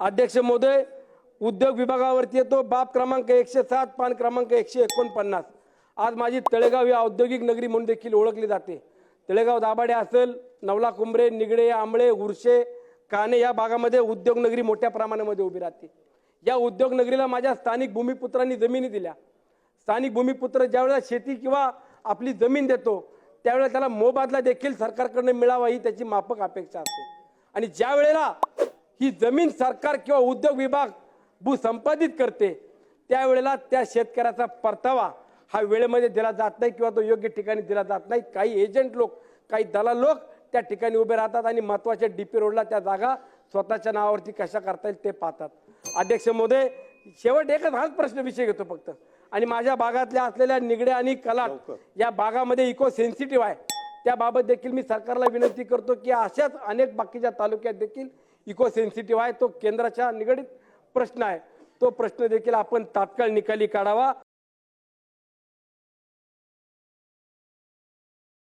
अध्यक्ष महोदय उद्योग विभागावरती येतो. बाब क्रमांक एकशे सात पान क्रमांक एकशे एकोणपन्नास. आज माझी तळेगाव या औद्योगिक नगरी म्हणून देखील ओळखली जाते. तळेगाव दाभाडे असेल नवला कुंभरे निगडे आंबळे उरशे काने या भागामध्ये उद्योग नगरी मोठ्या प्रमाणामध्ये उभी राहते. या उद्योग नगरीला माझ्या स्थानिक भूमिपुत्रांनी जमिनी दिल्या. स्थानिक भूमिपुत्र ज्यावेळेला शेती किंवा आपली जमीन देतो त्यावेळेला त्याला मोबादला देखील सरकारकडनं मिळावा ही त्याची माफक अपेक्षा असते. आणि ज्या वेळेला ही जमीन सरकार किंवा उद्योग विभाग भूसंपादित करते त्यावेळेला त्या शेतकऱ्याचा परतावा हा वेळेमध्ये दिला जात नाही किंवा तो योग्य ठिकाणी दिला जात नाही. काही एजंट लोक काही दलाल लोक त्या ठिकाणी उभे राहतात आणि महत्त्वाच्या डीपी रोडला त्या जागा स्वतःच्या नावावरती कशा करता येईल ते पाहतात. अध्यक्ष महोदय शेवट एकच हाच प्रश्न विषय घेतो फक्त. आणि माझ्या भागातल्या असलेल्या निगड्या आणि कलाट या भागामध्ये इको सेन्सिटिव्ह आहे. त्याबाबत देखील मी सरकारला विनंती करतो की अशाच अनेक बाकीच्या तालुक्यात देखील इको सेन्सिटिव्ह आहे तो केंद्राच्या निगडीत प्रश्न आहे. तो प्रश्न देखील आपण तात्काळ निकाली काढावा.